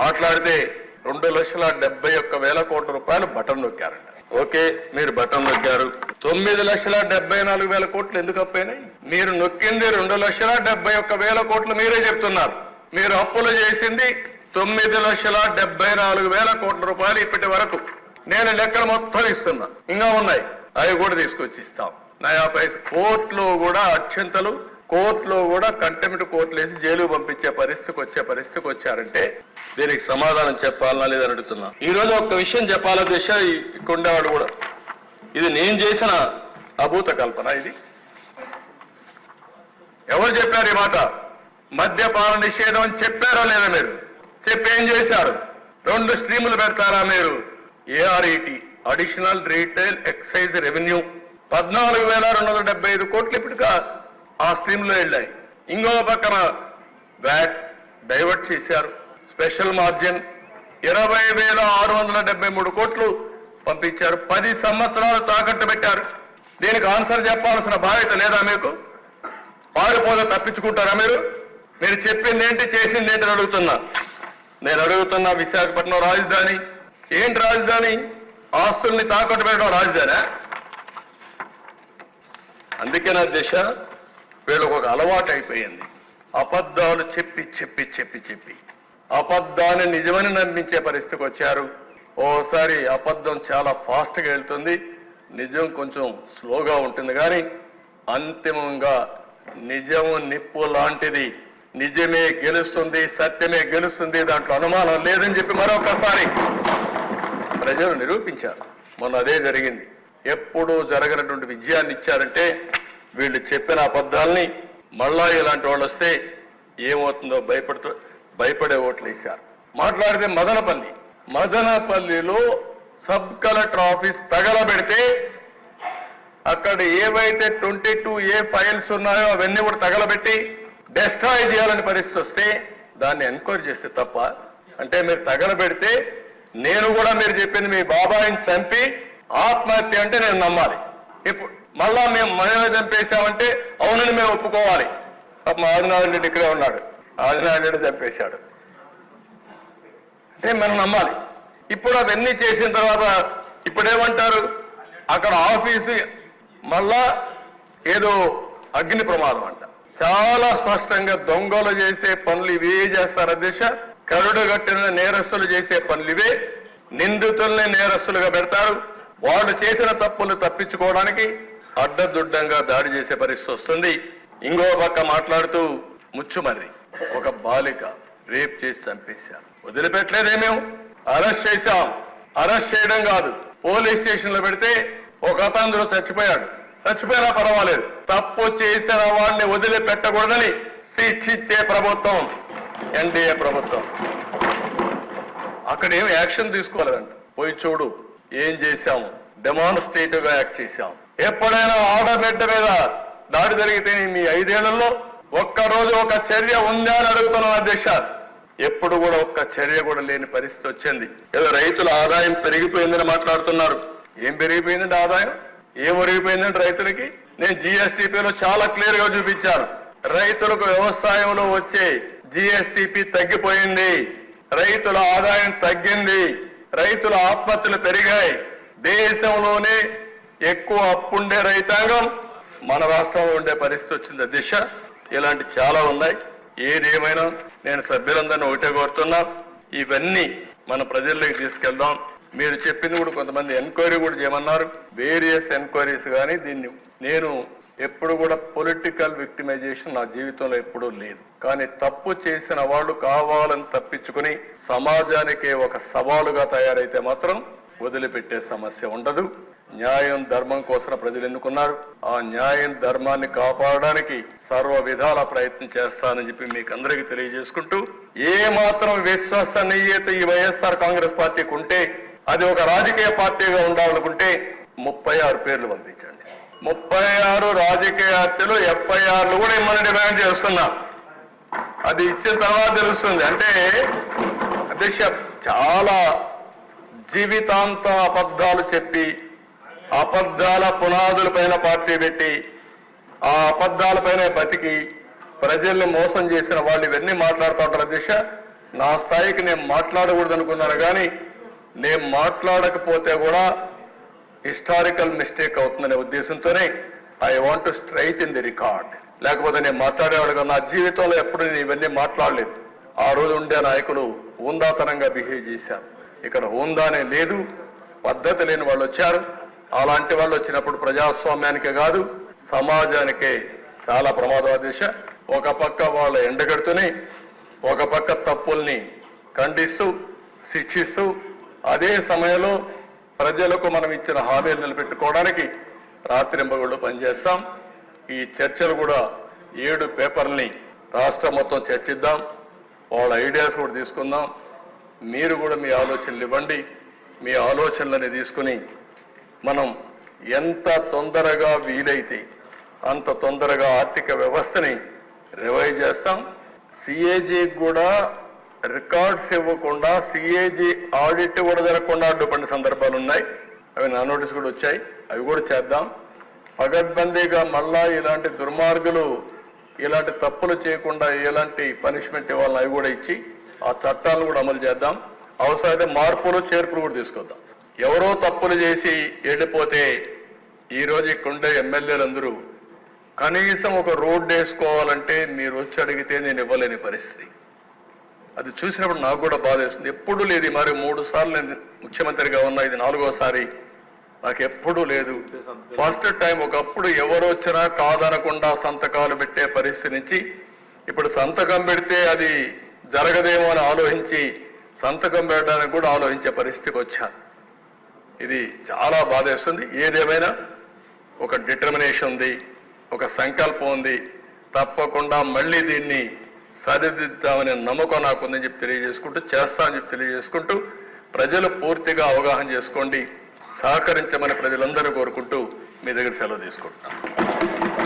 మాట్లాడితే రెండు లక్షల డెబ్బై ఒక్క వేల కోట్ల రూపాయలు బటన్ నొక్కారండి ఓకే మీరు బటన్ నొక్కారు. తొమ్మిది లక్షల డెబ్బై నాలుగు వేల కోట్లు ఎందుకు అప్పైనాయి మీరు నొక్కింది రెండు లక్షల డెబ్బై ఒక్క వేల కోట్లు మీరే చెప్తున్నారు. మీరు అప్పులు చేసింది తొమ్మిది లక్షల డెబ్బై నాలుగు వేల కోట్ల రూపాయలు ఇప్పటి వరకు. నేను లెక్కలు మొత్తం ఇస్తున్నా. ఇంకా ఉన్నాయి. అవి కూడా తీసుకొచ్చి ఇస్తాం. నయా పైస కోర్టులో కూడా అత్యంతలు. కోర్టులో కూడా కంటెంప్ట్ కోర్టులు వేసి జైలు పంపించే పరిస్థితికి వచ్చే పరిస్థితికి వచ్చారంటే దీనికి సమాధానం చెప్పాలనా లేదని అడుగుతున్నా. ఈ రోజు ఒక విషయం చెప్పాల దిశ ఇక్కడ ఉండేవాడు కూడా. ఇది నేను చేసిన అభూత కల్పన ఇది. ఎవరు చెప్పారు ఈ మాట? మద్యపాన నిషేధం అని చెప్పారా లేదా మీరు? చెప్పి ఏం చేశారు? రెండు స్ట్రీములు పెడతారా మీరు? A R E T additional retail excise revenue పద్నాలుగు వేల రెండు వందల డెబ్బై ఐదు కోట్లు ఇప్పటికా ఆ స్ట్రీమ్లో వెళ్ళాయి. ఇంకో పక్కన వ్యాట్ డైవర్ట్ చేశారు. స్పెషల్ మార్జిన్ ఇరవై వేల ఆరు వందల డెబ్బై మూడు కోట్లు పంపించారు. పది సంవత్సరాలు తాకట్టు పెట్టారు. దీనికి ఆన్సర్ చెప్పాల్సిన బాధ్యత లేదా మీకు? పారిపోతే తప్పించుకుంటారా మీరు? మీరు చెప్పింది ఏంటి చేసింది ఏంటి అడుగుతున్నా. నేను అడుగుతున్నా విశాఖపట్నం రాజధాని. ఏంటి రాజధాని? ఆస్తుల్ని తాకట్టు పెట్టడం రాజధానా? అందుకే నా దిశ. వీళ్ళకు ఒక అలవాటు అయిపోయింది. అబద్ధాలు చెప్పి చెప్పి చెప్పి చెప్పి. అబద్ధాన్ని నిజమని నమ్మించే పరిస్థితికి వచ్చారు. ఓసారి అబద్ధం చాలా ఫాస్ట్గా వెళ్తుంది. నిజం కొంచెం స్లోగా ఉంటుంది కానీ అంతిమంగా నిజము నిప్పు లాంటిది. నిజమే గెలుస్తుంది సత్యమే గెలుస్తుంది దాంట్లో అనుమానం లేదని చెప్పి మరొకసారి ప్రజలు నిరూపించారు. మొన్న అదే జరిగింది. ఎప్పుడూ జరగనటువంటి విజయాన్ని ఇచ్చారంటే వీళ్ళు చెప్పిన అబద్ధాల్ని మళ్ళా ఇలాంటి వాళ్ళు వస్తే ఏమవుతుందో భయపడుతూ భయపడే ఓట్లు వేశారు. మాట్లాడితే మదనపల్లి. మదనపల్లిలో సబ్ కలెక్టర్ ఆఫీస్ తగలబెడితే అక్కడ ఏవైతే ట్వంటీ టూ ఏ ఫైల్స్ ఉన్నాయో అవన్నీ కూడా తగలబెట్టి డెస్ట్రాయ్ చేయాలని పరిస్థితి వస్తే దాన్ని ఎంక్వైరీ చేస్తే తప్ప అంటే మీరు తగలబెడితే నేను కూడా మీరు చెప్పింది మీ బాబాయిని చంపి ఆత్మహత్య అంటే నేను నమ్మాలి. ఇప్పుడు మళ్ళా మేము మనమే చంపేశామంటే అవునని మేము ఒప్పుకోవాలి. పాపం ఆదినారాయణ రెడ్డి ఇక్కడే ఉన్నాడు. ఆదినారాయణ రెడ్డి చంపేశాడు. అంటే మనం నమ్మాలి. ఇప్పుడు అవన్నీ చేసిన తర్వాత ఇప్పుడేమంటారు? అక్కడ ఆఫీసు మళ్ళా ఏదో అగ్ని ప్రమాదం అంట. చాలా స్పష్టంగా దొంగలు చేసే పనులు ఇవే చేస్తారు అధ్యక్ష కరుడు కట్టిన నేరస్తులు చేసే పనులు ఇవే. నిందితుల్ని నేరస్తులుగా పెడతారు. వాళ్ళు చేసిన తప్పులు తప్పించుకోవడానికి అడ్డదుడ్డంగా దాడి చేసే పరిస్థితి వస్తుంది. ఇంకో పక్క మాట్లాడుతూ ముచ్చుమర్రి ఒక బాలిక రేప్ చేసి చంపేశారు. వదిలిపెట్టలేదేమేం అరెస్ట్ చేశాం. అరెస్ట్ చేయడం కాదు. పోలీస్ స్టేషన్లో పెడితే ఒక అతను చచ్చిపోయాడు. చచ్చిపోయినా పర్వాలేదు. తప్పు చేసిన వాడిని వదిలిపెట్టకూడదని శిక్షించే ప్రభుత్వం ఎన్డీఏ ప్రభుత్వం. అక్కడ ఏం యాక్షన్ తీసుకోలేదంట. పోయి చూడు ఏం చేశాము. డెమాన్స్ట్రేటివ్గా యాక్ట్ చేశాం. ఎప్పుడైనా ఆడబిడ్డ మీద దాడి జరిగితే మీ ఐదేళ్ళలో ఒక్క రోజు ఒక చర్య ఉందా అని అడుగుతున్నాను అధ్యక్ష. ఎప్పుడు కూడా ఒక్క చర్య కూడా లేని పరిస్థితి వచ్చింది. ఏదో రైతుల ఆదాయం పెరిగిపోయిందని మాట్లాడుతున్నారు. ఏం పెరిగిపోయిందంటే ఆదాయం? ఏం పెరిగిపోయిందంటే రైతులకి? నేను జిఎస్టిపిలో చాలా క్లియర్గా చూపించాను. రైతులకు వ్యవసాయంలో వచ్చే జిఎస్టిపి తగ్గిపోయింది. రైతుల ఆదాయం తగ్గింది. రైతుల ఆత్మహత్యలు పెరిగాయి. దేశంలోనే ఎక్కువ అప్పుండే రైతాంగం మన రాష్ట్రంలో ఉండే పరిస్థితి వచ్చింది దిశ ఇలాంటి చాలా ఉన్నాయి. ఏదేమైనా నేను సభ్యులందరినీ ఒకటే కోరుతున్నా ఇవన్నీ మన ప్రజల్లోకి తీసుకెళ్దాం. మీరు చెప్పింది కూడా కొంతమంది ఎంక్వైరీ కూడా చేయమన్నారు. వేరియస్ ఎంక్వైరీస్ కానీ దీన్ని నేను ఎప్పుడు కూడా పొలిటికల్ విక్టిమైజేషన్ నా జీవితంలో ఎప్పుడూ లేదు. కానీ తప్పు చేసిన వాళ్ళు కావాలని తప్పించుకుని సమాజానికే ఒక సవాలుగా తయారైతే మాత్రం వదిలిపెట్టే సమస్య ఉండదు. న్యాయం ధర్మం కోసం ప్రజలు ఎన్నుకున్నారు. ఆ న్యాయం ధర్మాన్ని కాపాడడానికి సర్వ విధాల ప్రయత్నం చేస్తానని చెప్పి మీకు అందరికీ తెలియజేసుకుంటూ ఏ మాత్రం విశ్వసనీయత ఈ వైఎస్ఆర్ కాంగ్రెస్ పార్టీకి ఉంటే అది ఒక రాజకీయ పార్టీగా ఉండాలనుకుంటే ముప్పై ఆరు పేర్లు పంపించండి. ముప్పై ఆరు రాజకీయ హత్యలు ఎఫ్ఐఆర్లు కూడా ఇమ్మని డిమాండ్ చేస్తున్నా. అది ఇచ్చిన తర్వాత తెలుస్తుంది. అంటే అధ్యక్ష చాలా జీవితాంతం అబద్ధాలు చెప్పి అబద్ధాల పునాదుల పైన పార్టీ పెట్టి ఆ అబద్ధాలపైనే బతికి ప్రజల్ని మోసం చేసిన వాళ్ళు ఇవన్నీ మాట్లాడుతూ ఉంటారు. దిశ నా స్థాయికి నేను మాట్లాడకూడదు అనుకున్నాను కానీ నేను మాట్లాడకపోతే కూడా హిస్టారికల్ మిస్టేక్ అవుతుందనే ఉద్దేశంతోనే I want to straight in the record. లేకపోతే నేను మాట్లాడేవాడు నా జీవితంలో ఎప్పుడు నేను ఇవన్నీ మాట్లాడలేదు. ఆ రోజు ఉండే నాయకులు ఉందాతనంగా బిహేవ్ చేశారు. ఇక్కడ హోందానే లేదు పద్ధతి లేని వాళ్ళు వచ్చారు. అలాంటి వాళ్ళు వచ్చినప్పుడు ప్రజాస్వామ్యానికే కాదు సమాజానికే చాలా ప్రమాదవ దిశ ఒక పక్క వాళ్ళ ఎండగడుతూనే ఒక పక్క తప్పుల్ని ఖండిస్తూ శిక్షిస్తూ అదే సమయంలో ప్రజలకు మనం ఇచ్చిన హామీలు నిలబెట్టుకోవడానికి రాత్రింబగుళ్ళు పనిచేస్తాం. ఈ చర్చలు కూడా ఏడు పేపర్ని రాష్ట్రం మొత్తం చర్చిద్దాం. వాళ్ళ ఐడియాస్ కూడా తీసుకుందాం. మీరు కూడా మీ ఆలోచనలు ఇవ్వండి. మీ ఆలోచనలని తీసుకుని మనం ఎంత తొందరగా వీలైతే అంత తొందరగా ఆర్థిక వ్యవస్థని రివైజ్ చేస్తాం. సిఏజీ కూడా రికార్డ్స్ ఇవ్వకుండా సిఏజీ ఆడిట్ కూడా జరగకుండా అడ్డుపడిన సందర్భాలు ఉన్నాయి. అవి నా నోటీస్ కూడా వచ్చాయి. అవి కూడా చేద్దాం. పగడ్బందీగా మళ్ళా ఇలాంటి దుర్మార్గులు ఇలాంటి తప్పులు చేయకుండా ఎలాంటి పనిష్మెంట్ ఇవ్వాలని అవి కూడా ఇచ్చి ఆ చట్టాలను కూడా అమలు చేద్దాం. అవసరమైతే మార్పులు చేర్పులు కూడా తీసుకొద్దాం. ఎవరో తప్పులు చేసి వెళ్ళిపోతే ఈరోజు ఇక్కడుండే ఎమ్మెల్యేలందరూ కనీసం ఒక రోడ్డు వేసుకోవాలంటే మీరు వచ్చి అడిగితే నేను ఇవ్వలేని పరిస్థితి. అది చూసినప్పుడు నాకు కూడా బాధ వేస్తుంది. ఎప్పుడు లేదు మరి మూడు సార్లు నేను ముఖ్యమంత్రిగా ఉన్నా ఇది నాలుగోసారి. నాకు ఎప్పుడూ లేదు. ఫస్ట్ టైం ఒకప్పుడు ఎవరు వచ్చినా కాదనకుండా సంతకాలు పెట్టే పరిస్థితి నుంచి ఇప్పుడు సంతకం పెడితే అది జరగదేమో అని ఆలోచించి సంతకం పెట్టడానికి కూడా ఆలోచించే పరిస్థితికి వచ్చాను ఇది చాలా బాధేస్తుంది. ఏదేమైనా ఒక డిటర్మినేషన్ ఉంది ఒక సంకల్పం ఉంది. తప్పకుండా మళ్ళీ దీన్ని సరిదిద్దామనే నమ్మకం నాకుందని చెప్పి తెలియజేసుకుంటూ చేస్తామని చెప్పి తెలియజేసుకుంటూ ప్రజలు పూర్తిగా అవగాహన చేసుకోండి. సహకరించమని ప్రజలందరూ కోరుకుంటూ మీ దగ్గర సెలవు తీసుకుంటున్నాను.